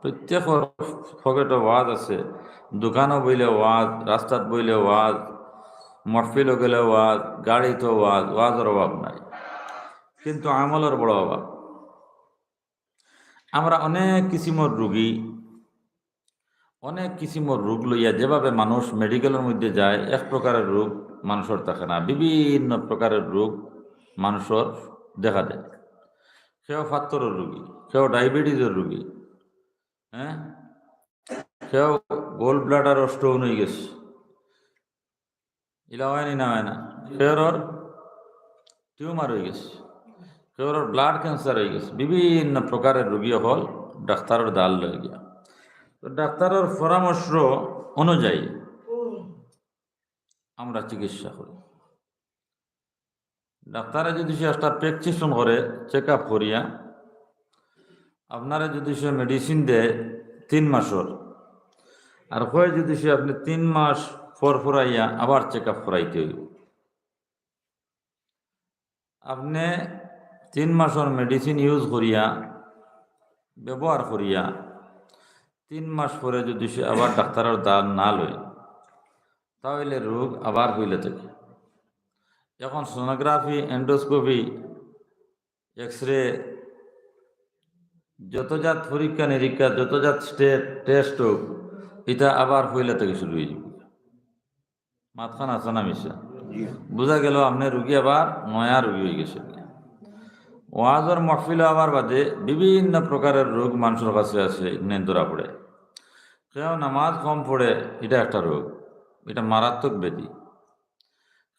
প্ৰত্যেকৰ পকেটত ওয়াজ আছে, দোকানও বইলে ওয়াজ, রাস্তাত বইলে ওয়াজ, মহফিলও গেলে ওয়াজ গাড়িতে ওয়াজ, ওয়াজের অভাব নাই। কিন্তু আমলের বড় অভাব। আমরা অনেক কিসিমর রুগী, অনেক কিসিমর রোগ লইয়া যেভাবে মানুষ মেডিকেলের মধ্যে যায়, এক প্রকারের রোগ মানুষের থাকে না, বিভিন্ন প্রকারের রোগ মানুষের দেখা যায় কেউ ফাত্তরের রুগী। কেউ ডায়াবেটিসের রুগী। হ্যাঁ? কেউ গোল্ড ব্লাডার স্টোন হয়ে গেছে। ইলা হয়নি না হয় না কেউর টিউমার হয়ে গেছে। কেউর ব্লাড ক্যান্সার হয়ে গেছে। বিভিন্ন প্রকারের রুগী হল ডাক্তারের দাল লয়ে গিয়া। তো ডাক্তারের পরামর্শ অনুযায়ী আমরা চিকিৎসা করি। ডাক্তারে যদি সে একটা প্রেসক্রিপশন করে চেক আপ করিয়া আপনারা যদি সে মেডিসিন দেয় তিন মাসর, আর হয় যদি সে আপনি তিন মাস পর ফুরাইয়া আবার চেক আপ করাইতে হইব। আপনি তিন মাসের মেডিসিন ইউজ করিয়া, ব্যবহার করিয়া তিন মাস পরে যদি সে আবার ডাক্তারের দান না লয়, তাহলে রোগ আবার হইলে থাকে। এখন সোনোগ্রাফি এন্ডোস্কোপি এক্স রে যতজাত পরীক্ষা নিরীক্ষা যতজাত স্টেট টেস্ট হোক এটা আবার হইলে থেকে শুরু হয়ে যাবে। মাতখান আছে না মিশা? বোঝা গেল আপনি রুগী আবার নয়া রুগী হয়ে গেছে ওয়াজর মহফিল আবার বাদে বিভিন্ন প্রকারের রোগ মানুষের কাছে আছে ধরা পড়ে। কেউ নামাজ কম পড়ে এটা একটা রোগ। এটা মারাত্মক ব্যাধি।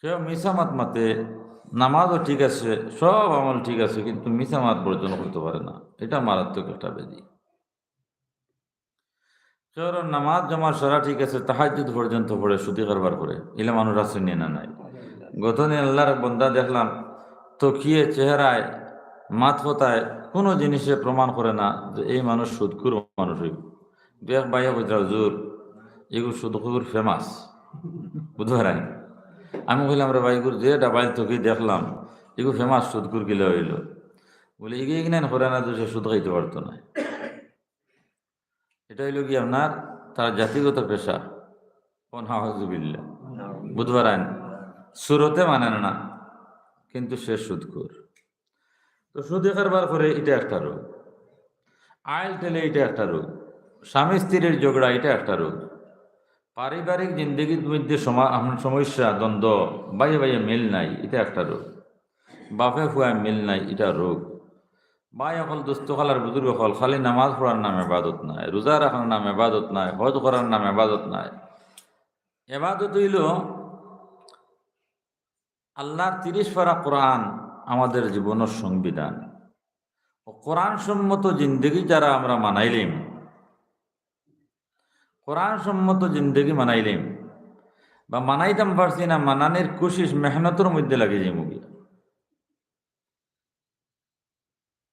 কেউ মিসামাত মাতে নামাজও ঠিক আছে, সব আমল ঠিক আছে, কিন্তু মিসামাত বর্জন করতে পারে না। এটা মারাত্মক একটা ব্যাধি। কেউ নামাজ জমা সারা ঠিক আছে তাহাজুদ পর্যন্ত পড়ে সুতি কারবার করে। এলে মানুষ আছে নিয়ে না নাই। গতদিন আল্লাহর বন্দা দেখলাম তো কিয়ে চেহারায় কথায়, কোনো জিনিসে প্রমাণ করে না যে এই মানুষ সুদকুর মানুষ হইব। দেখ বাইয়া বুঝরা হুজুর, এগুলো সুদকুর ফেমাস বুধবার আমি বললাম রে বাইগুর যে ডাবাইল তোকে দেখলাম এগুলো ফেমাস সুদকুর গিলে হইল। বলে এগিয়ে করে না তো সে সুদ খাইতে পারতো না। এটা হইল কি আপনার তার জাতিগত পেশা। হাজুবিল্লা বুধবার আইন। সুরতে মানে না কিন্তু সে সুদকুর তো সুদে কারবার করে এটা একটা রোগ। আইল টেলে এটা একটা রোগ। স্বামী স্ত্রীর ঝগড়া এটা একটা রোগ। পারিবারিক জিন্দগির মধ্যে সমস্যা, দ্বন্দ্ব, বাইয়ে বাইয়ে মিল নাই, এটা একটা রোগ। বাপে ফুয়া মিল নাই, এটা রোগ। বাই অকল দুস্থ খালার বুজুর্গ হল খালি নামাজ পড়ার নাম এবাদত নাই, রোজা রাখার নাম এবাদত নাই, হজ করার নাম এবাদত নাই। এবাদত হইল, আল্লাহর তিরিশ পারা কোরআন আমাদের জীবনের সংবিধান। কোরআন সম্মত জিন্দগি যারা আমরা মানাইলিম কোরআন সম্মত জিন্দগি মানাইলিম। বা মানাইতাম পারছি না, মানানের কোশিস মেহনতের মধ্যে লাগে যে মুগি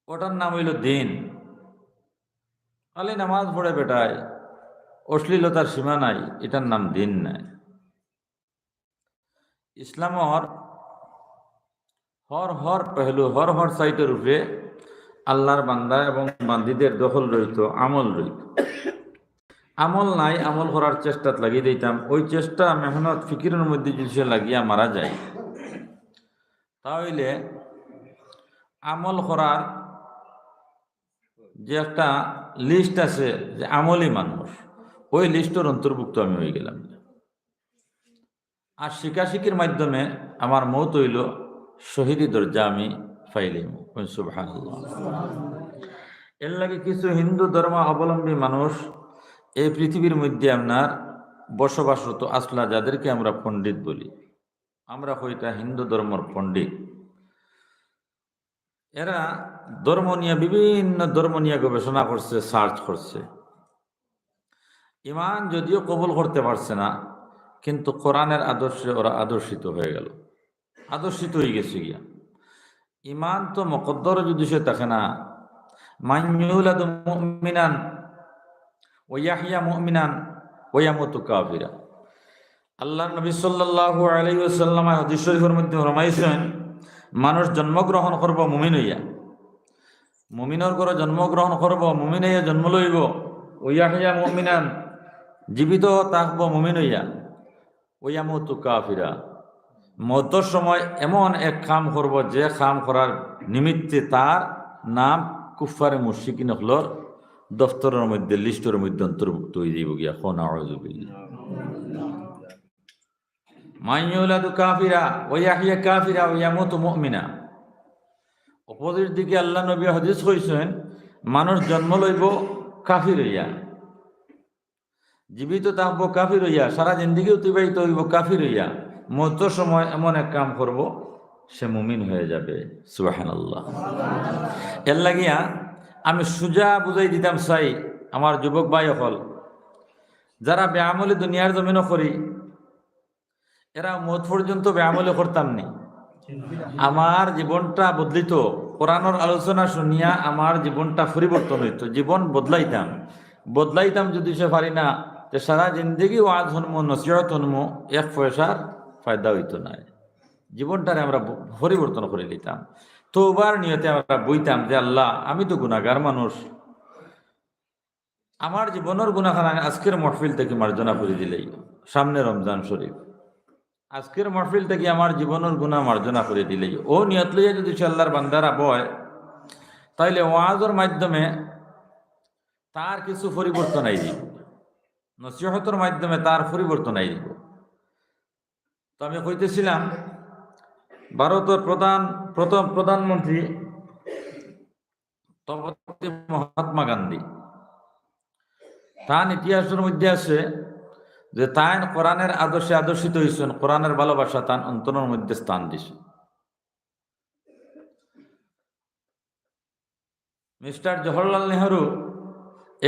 ওটার নাম হইল দিন। খালি নামাজ পড়ে বেটায়, অশ্লীলতার সীমা নাই, এটার নাম দিন নাই। ইসলামর হর হর পেহলু, হর হর সাইটের উপরে আল্লাহর বান্দা এবং বান্দিদের দখল রইত আমল রইত আমল নাই, আমল করার চেষ্টাত লাগিয়ে দিতাম। ওই চেষ্টা মেহনত, ফিকিরের মধ্যে যদি লাগিয়া মারা যায়, তাহলে আমল করার যে একটা লিস্ট আছে, যে আমলি মানুষ, ওই লিস্টের অন্তর্ভুক্ত আমি হয়ে গেলাম। আর শিকাশিকির মাধ্যমে আমার মত হইল, শহীদি দরজা আমি ফাইলিম এর লাগে কিছু হিন্দু ধর্ম অবলম্বী মানুষ এই পৃথিবীর মধ্যে আপনার বসবাসরত আসলা যাদেরকে আমরা পণ্ডিত বলি, আমরা হইতা হিন্দু ধর্মর পণ্ডিত। এরা ধর্ম নিয়ে বিভিন্ন ধর্ম নিয়ে গবেষণা করছে, সার্চ করছে। ইমান যদিও কবল করতে পারছে না, কিন্তু কোরআনের আদর্শে ওরা আদর্শিত হয়ে গেল। আদর্শিত হয়ে গেছে গিয়া। ইমান তো মকদ্দর যদি সে থাকে না মাইনুলাদ মুমিনান ওয়াহিয়া মুমিনান ওয়ামুতু কাফিরা। আল্লাহ নবী সাল্লাল্লাহু আলাইহি ওয়াসাল্লাম হাদিস শরীফের মধ্যে ফরমাইছেন, মানুষ জন্মগ্রহণ করব মুমিন হইয়া। মুমিনর করে জন্মগ্রহণ করব মুমিন হইয়া জন্ম লইব। ওইয়া হইয়া মুমিনান, জীবিত থাকব মুমিন হইয়া। ওইয়া মতো কাফিরা। মধ্যর সময় এমন এক কাম করব যে কাম করার নিমিত্তে তার নাম কুফারে মুশিকিন হলর দফতরের মধ্যে, লিস্টের মধ্যে অন্তর্ভুক্ত হয়ে যাইব গিয়া খন আউযুবিল্লাহ মাইয়ুলাদু কাফিরা ওয়াহিয়া কাফিরা ওয়ায়ামুতু মুমিনা। অপোজিট দিকে আল্লাহ নবী হাদিস কইছেন, মানুষ জন্ম লইব কাফির হইয়া। জীবিত থাকব কাফির হইয়া, সারা জিন্দিগি অতিবাহিত হইব কাফির হইয়া। মধ্য সময় এমন এক কাম করব, সে মুমিন হয়ে যাবে। সুবাহান আল্লাহ এর লাগিয়া আমি সুজা বুঝাই দিতাম, চাই আমার যুবক ভাই হল যারা ব্যায়ামলি দুনিয়ার জমিনও করি এরা মত পর্যন্ত ব্যায়ামলি করতাম নি। আমার জীবনটা বদলিত কোরআনের আলোচনা শুনিয়া আমার জীবনটা পরিবর্তন হইত জীবন বদলাইতাম। বদলাইতাম যদি সে পারি না যে সারা জিন্দগি ওয়াজ হনম নসিহত হনম, এক পয়সার ফায়দা হইতো না জীবনটারে আমরা পরিবর্তন করে নিতাম। তো ওবার নিয়তে আমরা বইতাম যে আল্লাহ, আমি তো গুণাগার মানুষ। আমার জীবনের গুণাখান আজকের মহফিল থেকে মার্জনা করে দিলেই, সামনে রমজান শরীফ। আজকের মহফিল থেকে আমার জীবনের গুণা মার্জনা করে দিলেই। ও নিয়ত লইয়া যদি সে আল্লাহর বান্দারা বয়, তাইলে ওয়াজের মাধ্যমে তার কিছু পরিবর্তন আই দিব। নসিহতের মাধ্যমে তার পরিবর্তন আই দিব। তো আমি কইতেছিলাম ভারতের প্রধান, প্রথম প্রধানমন্ত্রী মহাত্মা গান্ধী। তার ইতিহাসের মধ্যে আছে যে তাই কোরআনের আদর্শে আদর্শিত হয়েছেন, কোরআনের ভালোবাসা তার অন্তরের মধ্যে স্থান দিছে মিস্টার জওহরলাল নেহরু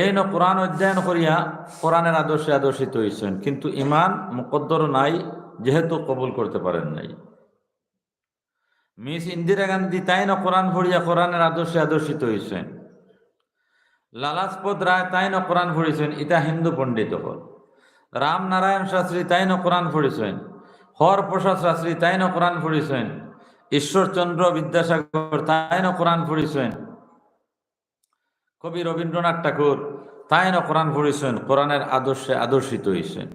এই ন কোরআন অধ্যয়ন করিয়া কোরআনের আদর্শে আদর্শিত হয়েছেন, কিন্তু ইমান মুকদ্দর নাই, যেহেতু কবুল করতে পারেন নাই। মিস ইন্দিরা গান্ধী তাই না কোরআন পড়িয়া কোরআনের আদর্শে আদর্শিত হয়েছেন লালাজপত রায় তাই না কোরআন পড়েছেন? ইটা হিন্দু পণ্ডিত হল। রাম নারায়ণ শাস্ত্রী তাই না কোরআন পড়েছেন? হর প্রসাদ শাস্ত্রী তাই না কোরআন পড়েছেন? ঈশ্বরচন্দ্র বিদ্যাসাগর তাই না কোরআন পড়েছেন? কবি রবীন্দ্রনাথ ঠাকুর তাই না কোরআন পড়েছেন? কোরআনের আদর্শে আদর্শিত হয়েছেন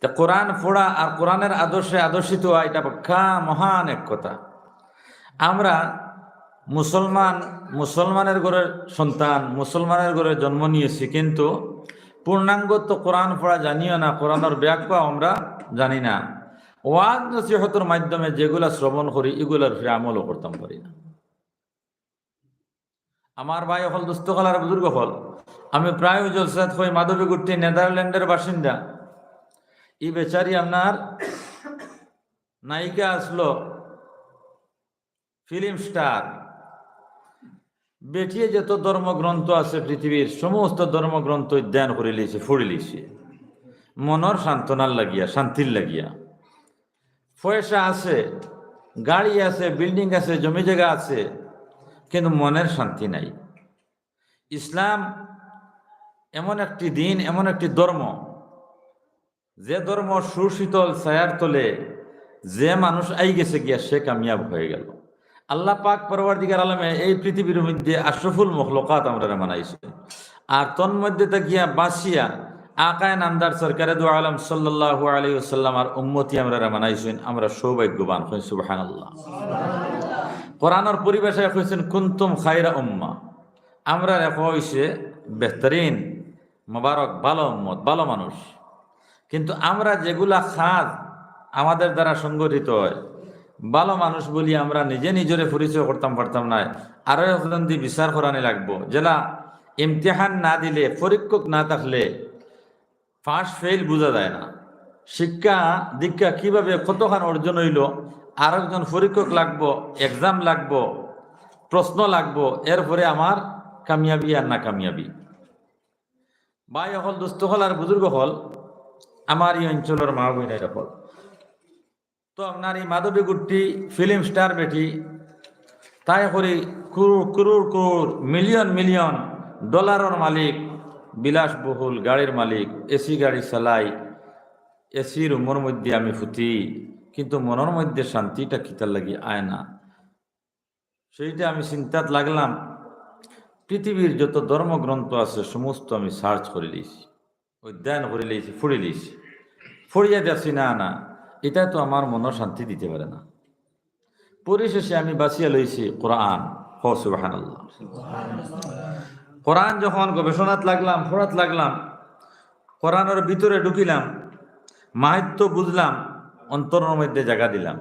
তা কোরআন পড়া আর কোরআনের আদর্শে আদর্শিত হওয়া এটা মহান এক কথা। আমরা মুসলমান, মুসলমানের ঘরের সন্তান, মুসলমানের ঘরে জন্ম নিয়েছি, কিন্তু পূর্ণাঙ্গ তো কোরআন পড়া জানিও না, কোরআনের ব্যাখ্যা আমরা জানি না। ওয়াজ নসিহতের মাধ্যমে যেগুলা শ্রবণ করি, এগুলার ফিরে আমলও করতাম পারি না। আমার ভাই হল দুস্থকলার বুজুর্গ হল আমি প্রায় জলসাদ হই মাধবীগুট্টি নেদারল্যান্ডের বাসিন্দা। ই বেচারি আপনার নায়িকা আসলো ফিল্ম স্টার। বেটিয়ে যত ধর্মগ্রন্থ আছে পৃথিবীর, সমস্ত ধর্মগ্রন্থ অধ্যয়ন করে লিয়েছে পড়ে লিয়েছে। মনর সান্ত্বনার লাগিয়া শান্তির লাগিয়া। পয়সা আছে, গাড়ি আছে, বিল্ডিং আছে, জমি জায়গা আছে, কিন্তু মনের শান্তি নাই। ইসলাম এমন একটি দিন, এমন একটি ধর্ম, যে ধর্ম সুশীতল, ছায়ার তলে যে মানুষ আই গেছে গিয়া সে কামিয়াব হয়ে গেল। আল্লাহ পাক পরবার দিকের আলমে এই পৃথিবীর মধ্যে আশরফুল মখলকাত আমরা মানাইছে। আর তন মধ্যে গিয়া বাঁচিয়া আকায় নামদার সরকারে দু আলম সাল্লাহ আলী সাল্লাম আর উম্মতি আমরা মানাইছেন, আমরা সৌভাগ্যবান হই সুবাহান আল্লাহ কোরআনের পরিবেশে কইছেন, কুন্তুম খাইরা উম্মা। আমরা রেখা হইছে, বেহতরিন, মোবারক, ভালো উম্মত, ভালো মানুষ। কিন্তু আমরা যেগুলা খাদ আমাদের দ্বারা সংগঠিত হয় ভালো মানুষ বলি আমরা নিজে নিজরে পরিচয় করতাম, পারতাম না। আরও একজন দি বিচার করানি লাগবো। যেটা ইমতিহান না দিলে, পরীক্ষক না থাকলে পাস ফেল বোঝা যায় না। শিক্ষা, দীক্ষা কীভাবে কতখান অর্জন হইল আর একজন পরীক্ষক লাগবো এক্সাম লাগবো, প্রশ্ন লাগবো, এরপরে আমার কামিয়াবি আর না কামিয়াবি। ভাই হল দুস্থ হল আর বুজুর্গ হল, আমার এই অঞ্চলের মা বোনের হল। তো আপনার এই মাধবী গুট্টি ফিল্ম স্টার বেটি, তাই করে ক্রোড় ক্রোড় ক্রোড় মিলিয়ন মিলিয়ন ডলারের মালিক, বিলাসবহুল গাড়ির মালিক, এসি গাড়ি চালাই এসি রুমের মধ্যে আমি ফুটি, কিন্তু মনের মধ্যে শান্তিটা কিতার লাগি আয় না। সেইটা আমি চিন্তাত লাগলাম, পৃথিবীর যত ধর্মগ্রন্থ আছে সমস্ত আমি সার্চ করে লিয়েছি অধ্যয়ন করে লিয়েছি ফুড়ে লিয়েছি ফুড়িয়া যাচ্ছি না না। এটা তো আমার মনে শান্তি দিতে পারে না। পরিশেষে আমি বাঁচিয়া লইছি কোরআন। হ কোরআন যখন গবেষণাত লাগলাম, ফোরাত লাগলাম, কোরআনের ভিতরে ঢুকিলাম মাহিত্য বুঝলাম, অন্তরের মধ্যে জায়গা দিলাম।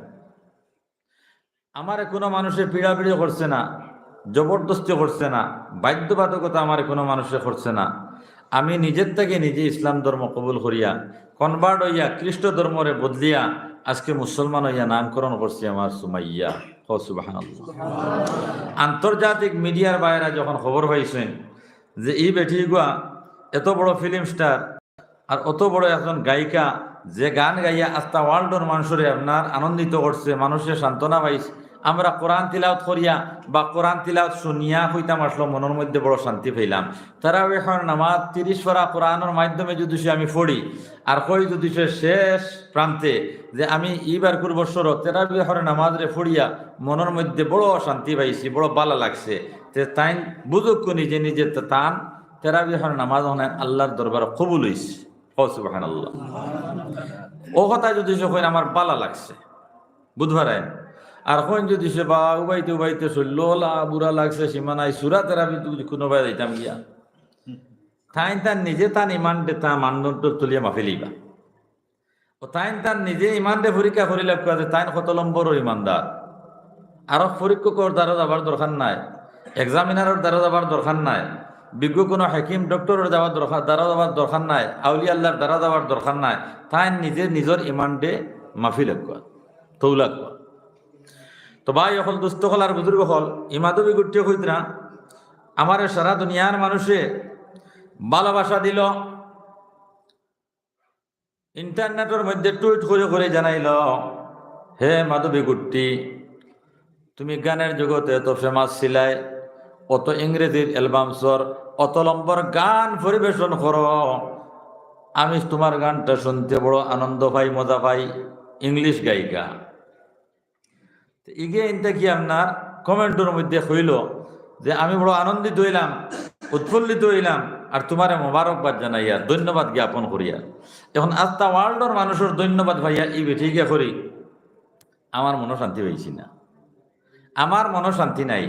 আমার কোনো মানুষে পিড়াপিড়ি করছে না, জবরদস্তি করছে না, বাধ্যবাধকতা আমার কোনো মানুষে করছে না। আমি নিজের থেকে নিজে ইসলাম ধর্ম কবুল করিয়া কনভার্ট হইয়া, খ্রিস্ট ধর্মরে বদলিয়া, আজকে মুসলমান হইয়া নামকরণ করছি আমার সুমাইয়া। হ সুবাহান আন্তর্জাতিক মিডিয়ার বাইরা যখন খবর পাইছেন যে এই বেটি গুয়া এত বড় ফিল্ম স্টার আর অত বড় একজন গায়িকা, যে গান গাইয়া আস্তা ওয়ার্ল্ডর মানুষরে আপনার আনন্দিত করছে, মানুষের সান্ত্বনা পাইছে আমরা কোরআন তিলাওত করিয়া বা কোরআন তিলাওত শুনিয়া হইতাম আসলো মনের মধ্যে বড় শান্তি পেলাম তারা এখন নামাজ তিরিশ ফরা কোরআনের মাধ্যমে যদি সে আমি পড়ি, আর কই যদি সে শেষ প্রান্তে যে আমি ইবার করব বছর তেরা বিহর নামাজ রে ফড়িয়া মনের মধ্যে বড় শান্তি পাইছি, বড় ভালো লাগছে। তে তাই বুঝুক নিজে নিজে তান তেরা বিহর নামাজ হনে আল্লাহর দরবার কবুল সুবাহান ও কথা যদি সে আমার বালা লাগছে। বুধবার আর কোন যদি সে বা উবাইতে উবাইতে চললা বুড়া লাগছে সীমানায় সুরা তেরা কোনো বাই যাইতাম গিয়া। তাইন তার নিজে তান ইমান দে তা মানদণ্ড তুলিয়া মাফি লইবা। ও তাইন তার নিজে ইমান দে পরীক্ষা করিলে কোয়া তাইন কত নম্বর ইমানদার। আরও পরীক্ষকর দ্বারা যাবার দরকার নাই এক্সামিনারের দ্বারা যাবার দরকার নাই, বিজ্ঞ কোনো হাকিম ডক্টরের যাওয়ার দরকার দ্বারা যাওয়ার দরকার নাই আউলি আল্লাহর দ্বারা যাওয়ার দরকার নাই তাই নিজে নিজের ইমান দে মাফি লাগবা তৌলাক তো ভাই অকল দুস্থ হল আর বুজুর্গ হল। ইমাদবি গুটিয়ে হইতরা আমার সারা দুনিয়ার মানুষে ভালোবাসা দিল, ইন্টারনেটের মধ্যে টুইট করে করে জানাইল, হে মাধবী গুট্টি, তুমি গানের জগতে এত ফেমাস ছিলাই অত ইংরেজির অ্যালবামসর অত লম্বর গান পরিবেশন করো। আমি তোমার গানটা শুনতে বড় আনন্দ পাই, মজা পাই, ইংলিশ গায়িকা। ইগে ইনটা কি আপনার কমেন্টের মধ্যে হইল যে আমি বড় আনন্দিত হইলাম, উৎফুল্লিত হইলাম, আর তোমারে মোবারকবাদ জানাইয়া, ধন্যবাদ জ্ঞাপন করিয়া। এখন আস্তা ওয়ার্ল্ডর মানুষের ধন্যবাদ ভাইয়া, ই বেঠিকে করি। আমার মনে শান্তি পাইছি না। আমার মনে শান্তি নাই।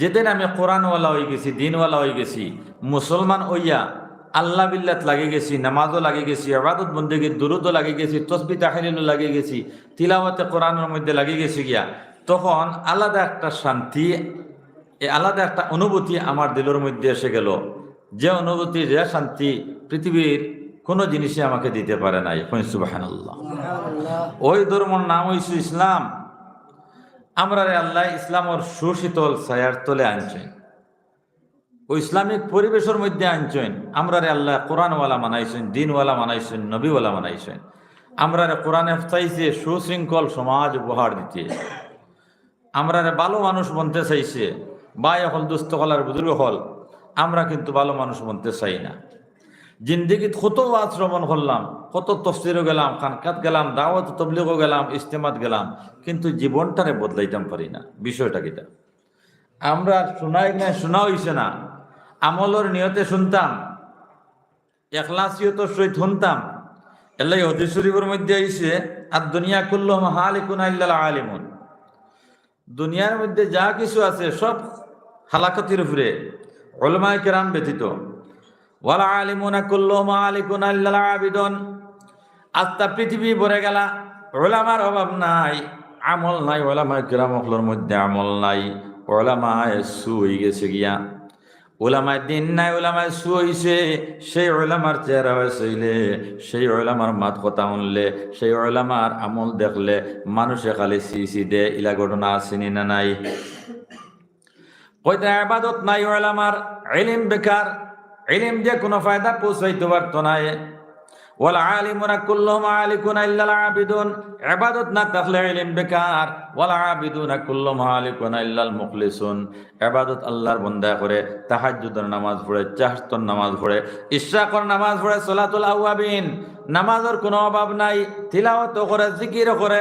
যেদিন আমি কোরআনওয়ালা হয়ে গেছি, দিনওয়ালা হয়ে গেছি, মুসলমান হইয়া আল্লাহ বিল্লাত লাগে গেছি, নামাজও লাগে গেছি আবাদত বন্দেগীর দুরুদও লাগে গেছি, তসবি তাহিলিনও লাগে গেছি, তিলাওয়াতে কোরআনের মধ্যে লাগে গেছি গিয়া তখন আলাদা একটা শান্তি এ আলাদা একটা অনুভূতি আমার দিলের মধ্যে এসে গেল। যে অনুভূতি যে শান্তি পৃথিবীর কোনো জিনিসই আমাকে দিতে পারে নাই। সুবাহান ওই ধর্মর নাম হইছে ইসলাম। আমরা রে আল্লাহ ইসলামর সুশীতল ছায়ার তলে আনছেন। ও ইসলামিক পরিবেশের মধ্যে আনছেন। আমরা রে আল্লাহ কোরআনওয়ালা মানাইছেন দিনওয়ালা মানাইছেন নবীওয়ালা মানাইছেন। আমরা রে কোরআনে সুশৃঙ্খল সমাজ উপহার দিতে। আমরা ভালো মানুষ বনতে চাইছে বাই হল দুস্থ হল আর বুজুর্গ হল। আমরা কিন্তু ভালো মানুষ বনতে চাই না। জিন্দিগিত কত শ্রবণ করলাম, কত তফসিরও গেলাম, খানকাত গেলাম, দাওয়াত তবলিগও গেলাম ইস্তেমাত গেলাম, কিন্তু জীবনটারে বদলাইতাম পারি না। বিষয়টা কিটা? আমরা শোনাই না শোনা হইছে না। আমলর নিয়তে শুনতাম। এখলাসিয়ত সহিত শুনতাম এলাই হদিস মধ্যে আইছে আর দুনিয়া কুল্ল হালিকুন আল্লাহ আলিমুন। দুনিয়ার মধ্যে যা কিছু আছে সব হালাকতির উপরে ওলমায় কেরাম ব্যতীত। ওয়ালা আলিমুনা কুল্লুম আলিকুন আল্লাহ আবিদন। আস্তা পৃথিবী ভরে গেলা ওলামার অভাব নাই, আমল নাই ওলামায় কেরাম অখলোর মধ্যে আমল নাই ওলামায় সু হয়ে গেছে গিয়া। ওলামায় দিন নাই ওলামায় সু হইছে। সেই ওলামার চেহারা হয়েছিলে সেই ওলামার মাত কথা শুনলে, সেই ওলামার আমল দেখলে মানুষে খালি সি সি দে, ইলা ঘটনা আসেনি না নাই। কইতে আবাদত নাই ওলামার এলিম বেকার এলিম দিয়ে কোনো ফায়দা পৌঁছাইতে পারতো না ওয়াল আলিমুনা কুল্লুহুম আলিকুনা ইল্লাল আবিদুন। ইবাদত না থাকলে ইলম বেকার। ওয়াল আবিদুনা কুল্লুহুম আলিকুনা ইল্লাল মুখলিসুন। ইবাদত আল্লাহর বান্দা করে, তাহাজ্জুদের নামাজ পড়ে চাহতর নামাজ পড়ে, ইশরাকর নামাজ পড়ে, সালাতুল আওয়াবিন নামাজের কোনো অভাব নাই, তিলাওয়াত করে, জিকির করে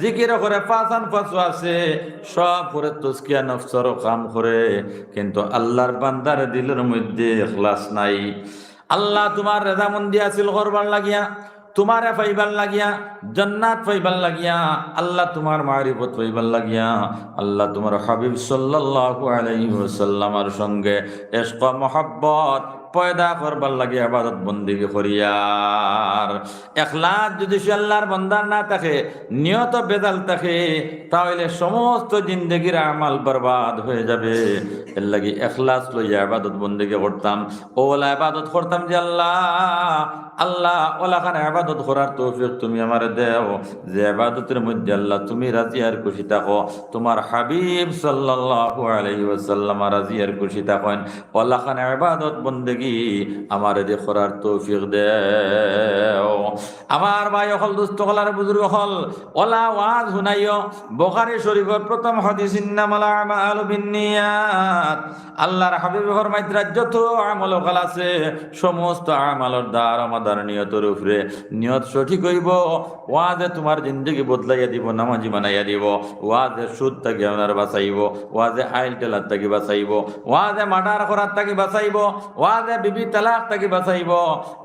জিকির করে পাঁচান পাঁচু আছে। সব করে তুস্কিয়া কাম করে। কিন্তু আল্লাহর বান্দার দিলের মধ্যে এখলাস নাই। আল্লাহ তোমার রেজামন্দি আছিল, করবার লাগিয়া, তোমারে পাইবার লাগিয়া, জান্নাত পাইবার লাগিয়া, আল্লাহ তোমার মারিফত পাইবার লাগিয়া, আল্লাহ তোমার হাবিব সাল্লাল্লাহু আলাইহি ওয়াসাল্লামের সঙ্গে ইশক মহব্বত পয়দা করবার লাগে আবাদত বন্দিগি করিয়ার। এখলাস যদি সে আল্লাহর বন্দার না থাকে, নিয়ত বেদাল থাকে, তাহলে সমস্ত জিন্দগির আমাল বরবাদ হয়ে যাবে। এর লাগি এখলাস লইয়া আবাদত বন্দিগি করতাম। ওলা আবাদত করতাম যে আল্লাহ আল্লাহ ওলা খান আবাদত করার তৌফিক তুমি আমার দেও। যে আবাদতের মধ্যে আল্লাহ তুমি রাজি আর খুশি থাকো। তোমার হাবিব সাল্লাল্লাহু আলাইহি ওয়াসাল্লাম রাজি আর খুশি থাকেন। ওলা খান আবাদত বন্দেগি আমার দে করার তৌফিক দেও। আমার ভাই হল দুস্থ হলার বুজুর্গ হল ওলা ওয়াজ হুনাইও বুখারী শরীফের প্রথম হাদিস, ইন্নামাল আমালু বিন্নিয়াত। আল্লাহর হাবিব ফরমাইত যত আমল কাল আছে। সমস্ত আমলের দ্বার আমাদের নিয়তের উপরে নিয়ত সঠিক হইব। ওয়াজে তোমার জিন্দগি বদলাইয়া দিব, নামাজি বানাইয়া দিব। ওয়াজে সুদ থাকি আপনার বাঁচাইব। ওয়াজে আইল টেলার থাকি বাঁচাইব। ওয়াজে মার্ডার করার থাকি বাঁচাইব। ওয়াজে বিবি তালাক থাকি বাঁচাইব।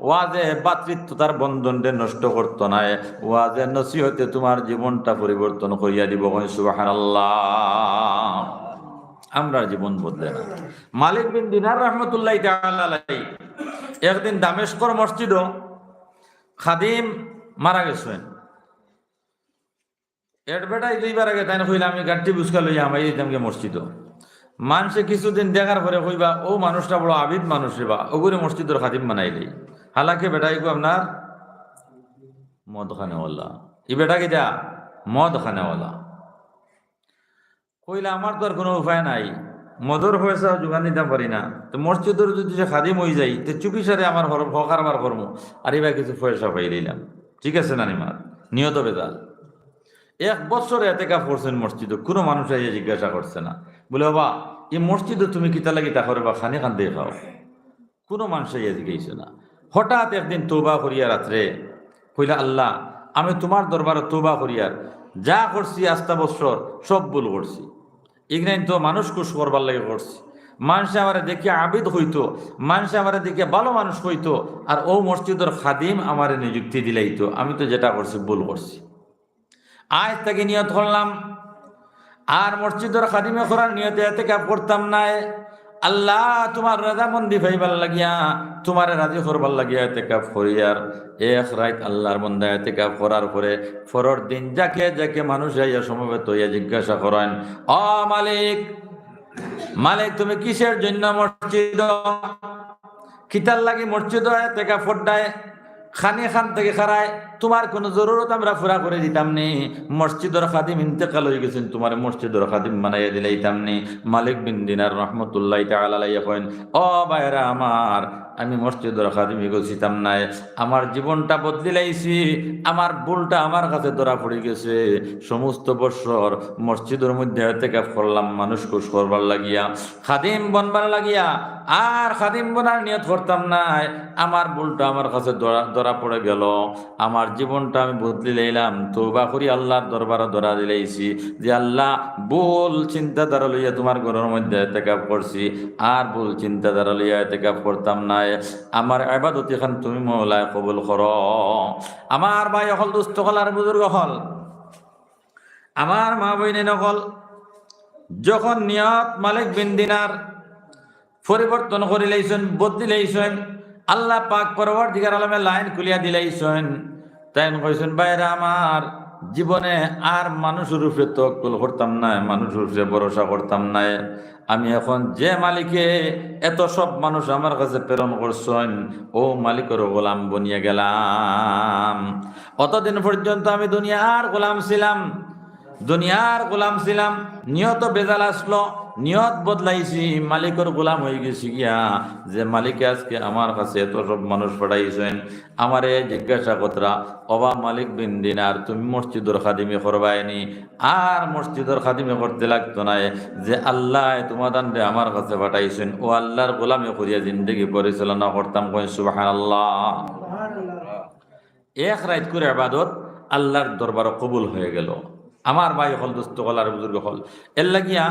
ওয়াজে বাতৃত্বতার বন্ধনকে নষ্ট করতো নাই। ওয়াজে নসিহতে তোমার জীবনটা পরিবর্তন করিয়া দিব সুবহানাল্লাহ। আমরা জীবন বদলে না। মালিক বিন দিনার রহমতুল্লাহ একদিন দামেশকর মসজিদ খাদিম মারা গেছেন। বেটাই দুইবার আগে তাই কইলা আমি গাড়ি বুসকা লইয়া আমাই দিতামকে মসজিদ। মানুষে কিছুদিন দেখার পরে কইবা, ও মানুষটা বড় আবিদ মানুষ রে বা, ওগুরে মসজিদের খাদিম বানাইলি। হালাকে বেটাই কো আপনার মদ খানেওয়ালা এই বেটা কি যা মদ খানেওয়ালা কইলে, আমার তো আর কোনো উপায় নাই। মদর পয়সা যোগান দিতে পারি না। তো মসজিদের যদি সে খাদিম হয়ে যাই, তো চুপি সারে আমার হকারবার কর্ম। আর এবার কিছু পয়সা পাই দিলাম ঠিক আছে না নিমার নিয়ত বেদাল এক বছর এতে কাপ করছেন মসজিদে, কোনো মানুষ জিজ্ঞাসা করছে না। বলে, বাবা, এই মসজিদে তুমি কিতা লাগি তা করে বা খানি দিয়ে খাও। কোনো মানুষ আইয়া জিজ্ঞাসা না। হঠাৎ একদিন তৌবা করিয়া রাত্রে কইলা, আল্লাহ, আমি তোমার দরবারে তৌবা করিয়ার যা করছি আস্তা বছর সব ভুল করছি। ইগনাইন তো মানুষ কুশ করবার লাগে করছি। মানুষে আমার দেখে আবিদ হইতো, মানুষে আমার দেখে ভালো মানুষ হইতো, আর ও মসজিদের খাদিম আমার নিযুক্তি দিলাইতো। আমি তো যেটা করছি, ভুল করছি। আজ তাকে নিয়ত করলাম আর মসজিদের খাদিমে করার নিয়তে এতে কাপ করতাম নাই আল্লাহ, তোমার রাজামন্দি ভাইবার লাগিয়া, তোমার রাজি করবার লাগিয়া এতে কাপ করিয়ার এক রাত আল্লাহর মন্দা এতে কাপ করার পরে ফরর দিন যাকে যাকে মানুষ আইয়া সমবেত হইয়া জিজ্ঞাসা করেন, অ মালিক মালিক, তুমি কিসের জন্য মসজিদ? কিতার লাগি মসজিদ এতে কাপ ফড্ডায়? খানি খান থেকে খারায়? তোমার কোনো জরুরত আমরা পুরা করে দিতাম নি। মসজিদর খাদিম ইন্তেকাল হয়ে গেছেন, তোমার মসজিদর খাদিম বানাইয়া দিলাইতাম নি। মালিক বিন দিনার রহমতুল্লাহ তালাই কইন, ও বাইরা আমার, আমি মসজিদর খাদিমি গছিতাম নাই। আমার জীবনটা বদলিলাইছি, আমার ভুলটা আমার কাছে ধরা পড়ে গেছে। সমস্ত বৎসর মসজিদের মধ্যে থেকে করলাম, মানুষ খুশ করবার লাগিয়া, খাদিম বনবার লাগিয়া, আর খাদিম বনার নিয়ত করতাম নাই। আমার ভুলটা আমার কাছে ধরা পড়ে গেল। আমার জীবনটা আমি বদলি লাইলাম তৌবা করি আল্লাহর দরবারে ধরা দিলাইছি যে আল্লাহ ভুল চিন্তাধারা লইয়া তোমার ঘরের মধ্যে এতেকাপ করছি, আর ভুল চিন্তাধারা লইয়া এতেকাপ করতাম নাই। আমার আবাদত এখন তুমি মৌলায় কবুল কর। আমার ভাই হল দুস্থ হল আর বুজুর্গ হল আমার মা বইনে নকল যখন নিয়ত মালিক বিন দিনার পরিবর্তন করে লাইছেন বদলি লাইছেন আল্লাহ পাক পরবর দিগার আলমে লাইন খুলিয়া দিলাইছেন। তাই কইছেন বাইরে আমার জীবনে আর মানুষের উপরে তকুল করতাম না মানুষের উপরে ভরসা করতাম না। আমি এখন যে মালিকে এত সব মানুষ আমার কাছে প্রেরণ করছেন, ও মালিকের গোলাম বনিয়ে গেলাম। অতদিন পর্যন্ত আমি দুনিয়ার গোলাম ছিলাম, দুনিয়ার গোলাম ছিলাম। নিয়ত বেজাল আসলো নিয়ত বদলাইছি মালিকর গোলাম হয়ে গেছি গিয়া যে মালিকে আজকে আমার কাছে এত সব মানুষ পাঠাইছেন আমারে জিজ্ঞাসা কতরা অবা মালিক বিন দিনার তুমি মসজিদর খাদিমি করবায়নি আর মসজিদর খাদিমি করতে লাগতো না যে আল্লাহ তোমাদান রে আমার কাছে পাঠাইছেন। ও আল্লাহর গোলামি করিয়া জিন্দগি পরিচালনা করতাম কই সুবাহান আল্লাহ এক রাত করে আবাদত আল্লাহর দরবার কবুল হয়ে গেল। আমার ভাই হল, দোস্ত হল আর বুজুর্গ হল। এর লাগিয়া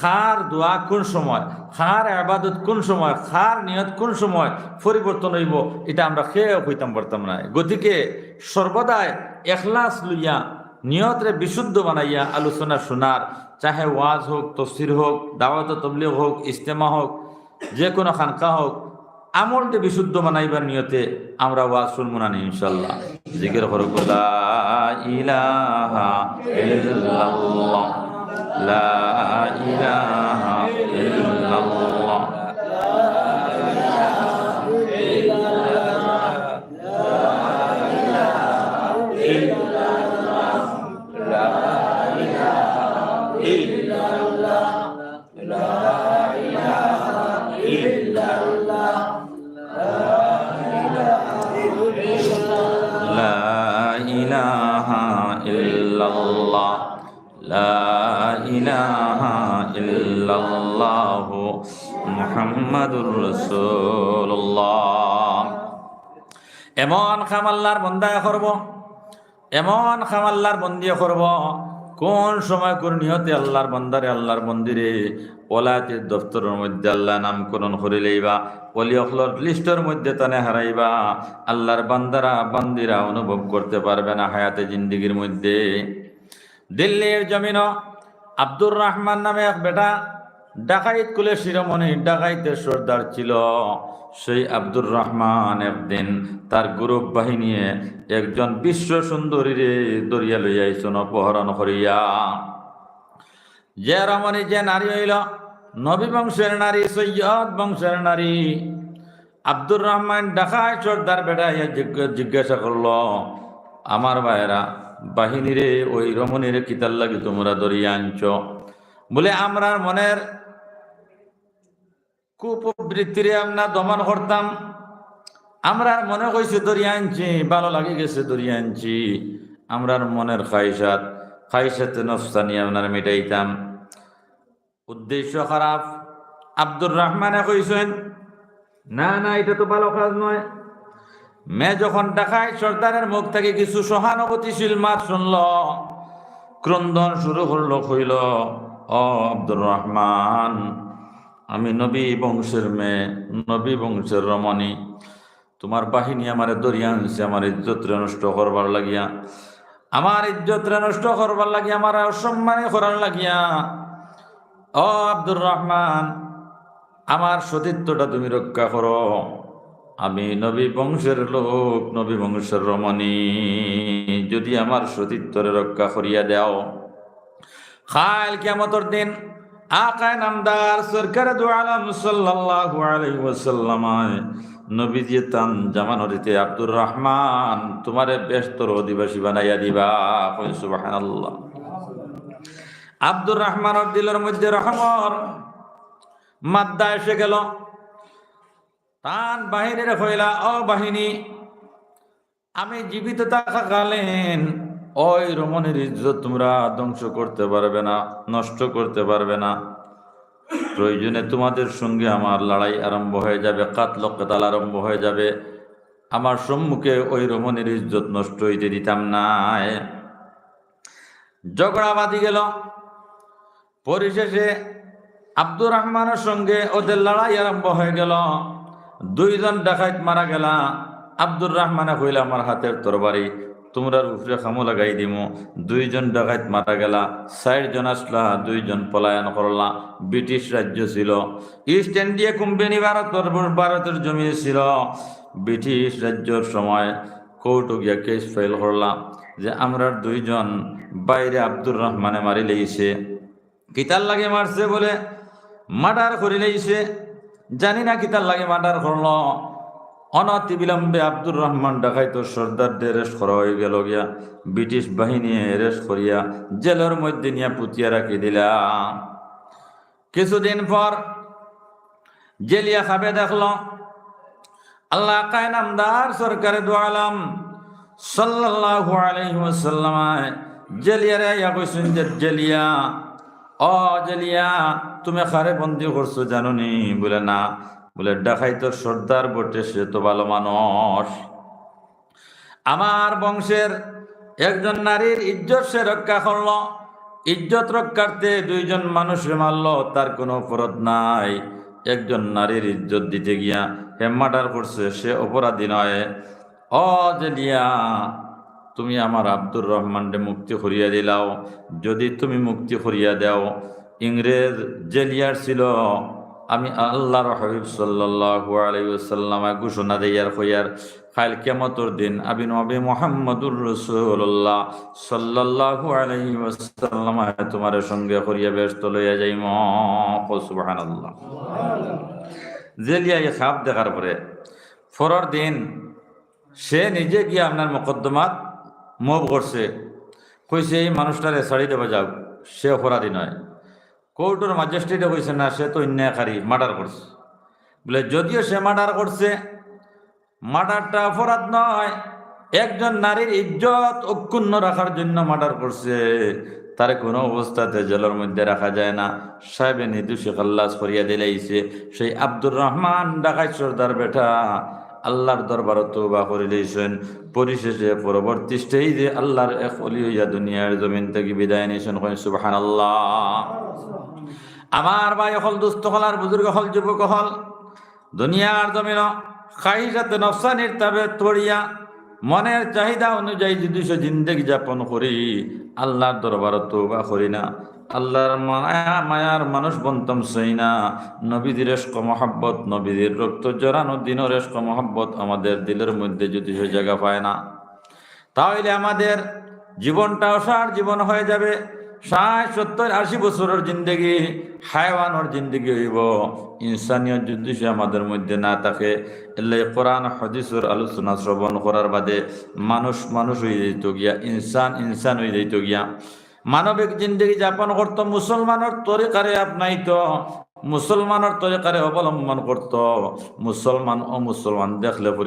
খার দোয়া কোন সময়, খার আবাদত কোন সময়, খার নিয়ত কোন সময় পরিবর্তন হইব, এটা আমরা খেয়ে হইতাম পারতাম না। গতিকে সর্বদাই এখলাস লইয়া, নিয়তরে বিশুদ্ধ বানাইয়া আলোচনা শোনার, চাহে ওয়াজ হোক, তফসির হোক, দাওয়াত তবলিগ হোক ইস্তেমা হোক, যে কোনো খানকা হোক আমলটা বিশুদ্ধ বানাইবার নিয়তে আমরা ওয়াজ শুনব না নি ইনশাল্লাহ জিকির করব লা ইলাহা ইল্লাল্লাহ, লা ইলাহা ইল্লাল্লাহ মোহাম্মদুর রসুল্লাহ এমন খামাল্লার বন্দা করব, এমন খামাল্লার বন্দিও করব, কোন সময় কোন নিহতে আল্লাহর বন্দারে, আল্লাহর মন্দিরে ওলায়াতের দফতরের মধ্যে আল্লাহ নামকরণ করে লইবা অলি অখলর লিস্টের মধ্যে তানে হারাইবা, আল্লাহর বান্দারা, বান্দিরা অনুভব করতে পারবে না হায়াতে জিন্দিগির মধ্যে। দিল্লির জমিন আব্দুর রহমান নামে এক বেটা ডাকাইত কুলে শিরোমণি ডাকাইতের সর্দার ছিল সেই আব্দুর রহমান একদিন তার গ্রুপ বাহিনী একজন বিশ্ব সুন্দরীরে দরিয়া লইয়াইছন অপহরণ করিয়া। যে রমণী, যে নারী হইল, নবী বংশের নারী, সৈয়দ বংশের নারী। আব্দুর রহমান ডাকায় সর্দার বেটা ইয়া জিজ্ঞাসা করল, আমার ভাইয়েরা, বাহিনীরে, ওই রমণীরে কিতার লাগি তোমরা দরিয়া আনছ? বলে, আমরার মনের কুপ্রবৃত্তিরে আমরা দমন করতাম। আমরা মনে কইছে দরিয়া আনছি, ভালো লাগে গেছে দরিয়া আনছি। আমরার মনের খাইসাত, খাইসাতে নফসানি আপনার মিটাইতাম। উদ্দেশ্য খারাপ। আব্দুর রহমানে কইছেন, না না, এটা তো ভালো কাজ নয়। মে যখন দেখায়, সর্দারের মুখ থেকে কিছু সহানুভূতিশীল মাত শুনল। ক্রন্দন শুরু করল হইল ও আব্দুর রহমান আমি নবী বংশের মেয়ে, নবী বংশের রমণী। তোমার বাহিনী আমার দরিয়া আনছে, আমার ইজ্জত নষ্ট করবার লাগিয়া। আমার ইজ্জত নষ্ট করবার লাগিয়া, আমার অসম্মানী করার লাগিয়া। ও আব্দুর রহমান, আমার সতীত্বটা তুমি রক্ষা করো। আমি নবী বংশের লোক, নবী বংশের রমণী। যদি আমার সতীত্বরে রক্ষা করিয়া দাও খাল কিয়ামতর দিন আকায় নামদার সরকার দু আলম সাল্লাল্লাহু আলাইহি ওয়াসাল্লাম নবীজি তান জামানরিতে আব্দুর রহমান, তোমারে ব্যস্তর অধিবাসী বানাইয়া দিবা। সুবহানাল্লাহ। আব্দুর রহমানের দিলের মধ্যে রহমর। মাদ্দা এসে গেল। তান বাহিনীর হইলা ও বাহিনী, আমি জীবিত থাকাকালীন ওই রমণের ইজ্জত তোমরা ধ্বংস করতে পারবে না, নষ্ট করতে পারবে না। প্রয়োজনে তোমাদের সঙ্গে আমার লড়াই আরম্ভ হয়ে যাবে, কাতল কেতাল আরম্ভ হয়ে যাবে। আমার সম্মুখে ওই রমণের ইজ্জত নষ্ট হইতে দিতাম না। ঝগড়া বাঁধি গেল। পরিশেষে আব্দুর রহমানের সঙ্গে ওদের লড়াই আরম্ভ হয়ে গেল। দুইজন ডাকাইত মারা গেলা। আব্দুর রহমানে কইল, আমার হাতের তরবারি তোমরা উপরে খামো লাগাই দিমু। দুইজন ডাকাইত মারা গেলা ষাট জন আসলা, দুইজন পলায়ন করলা। ব্রিটিশ রাজ্য ছিল। ইস্ট ইন্ডিয়া কোম্পানি ভারতের ভারতের জমি ছিল। ব্রিটিশ রাজ্যর সময় কোর্ট গিয়া কেস ফাইল করলাম যে আমরা দুইজন বাইরে আব্দুর রহমানে মারি লেগেছে। কিতার লাগে মারছে বলে? মার্ডার করে লেগেছে। জানি না কিতার লাগে মার্ডার করল। অনতি বিলম্বে আব্দুর রহমান ডাকাইত সর্দারদের রেস্ট করা হয়ে গেল গিয়া। ব্রিটিশ বাহিনী রেস্ট করিয়া জেলের মধ্যে নিয়ে পুতিয়া রাখি দিলাম কিছুদিন পর জেলিয়া খাবে দেখল, আল্লাহ কায়নামদার সরকারে দোয়ালাম সাল্লাল্লাহু আলাইহি ওয়াসাল্লাম জেলিয়ারে ইয়া কইছেন যে, জেলিয়া ও জেলিয়া, তুমি খারে বন্দি করছ জানো নি বলে, না বলে ডাকাই তো সর্দার বটে, সে তো ভালো মানুষ। আমার বংশের একজন নারীর ইজ্জত সে রক্ষা করল। ইজ্জত রক্ষার্থে দুইজন মানুষ মারলো, তার কোনো অপরাধ নাই। একজন নারীর ইজ্জত দিতে গিয়া হে মার্ডার করছে, সে অপরাধী নয়। অ জেলিয়া, তুমি আমার আব্দুর রহমানকে মুক্তি করিয়া দিলাও। যদি তুমি মুক্তি করিয়া দাও, ইংরেজ জেলিয়ার ছিল। আমি আল্লাহর হাবিব সাল্লাল্লাহু আলাইহি ওয়াসাল্লামে ঘোষণা দেয়ার হইয়ার কাল কিয়ামতের দিন আমি নবী মুহাম্মদুর রাসূলুল্লাহ সাল্লাল্লাহু আলাইহি ওয়াসাল্লাম তোমার সঙ্গে করিয়া ব্যস্ত লইয়া যাইম। সুবহানাল্লাহ। জেলিয়া এই খাপ দেখার পরে, ফরর দিন সে নিজে গিয়ে আপনার মোকদ্দমাত মুভ করছে, কইছে, এই মানুষটারে ছাড়ি দেবা যাও, সে অপরাধী নয়। কোর্টের ম্যাজিস্ট্রেটে কইছে না, সে তো অন্যায়কারী মার্ডার করছে। বলে, যদিও সে মার্ডার করছে মার্ডারটা অপরাধ নয়, একজন নারীর ইজ্জত অক্ষুণ্ণ রাখার জন্য মার্ডার করছে। তার কোনো অবস্থাতে জেলের মধ্যে রাখা যায় না। সাহেবে নির্দোষী খাল্লাস করিয়া দিলাইছে। সেই আব্দুর রহমান ডাকাই সর্দার বেটা আল্লাহর দরবার তৌবা করে দিয়েছেন পরিশেষে পরবর্তী স্টেজে আল্লাহর এক অলি হইয়া দুনিয়ার জমিন থেকে বিদায় নিয়েছেন। সুবাহান আল্লাহ আমার ভাই হল দুস্থ হল আর বুজুর্গ হল যুবক হল। দুনিয়ার জমিন খাইসাতে নফসানির তাবে তড়িয়া মনের চাহিদা অনুযায়ী যদি সে জিন্দেগি যাপন করি, আল্লাহর দরবার তৌবা করি না। আল্লাহর মায়া, মায়ার মানুষ বন্তম সই না। নবীদের রেশক মহাব্বত নবীদের রক্ত জড়ানো দিন রেশক মহাব্বত আমাদের দিলের মধ্যে যদি সে জায়গা পায় না। তাহলে আমাদের জীবনটা অসার জীবন হয়ে যাবে। ষাট, সত্তর, আশি বছরের জিন্দগি, হায়ওয়ানোর জিন্দগি হইব। ইনসানীয় যদি সে আমাদের মধ্যে না থাকে, এলে কোরআন, হদিসের আলোচনা শ্রবণ করার বাদে মানুষ মানুষ হয়ে যেত গিয়া, ইনসান ইনসান হয়ে যেত গিয়া। মানবিক জিন্দগি যাপন করতো মুসলমানের তরিকারে আপনাইতো মুসলমানের তরিকারে অবলম্বন করত, মুসলমান ও মুসলমান দেখলে পরি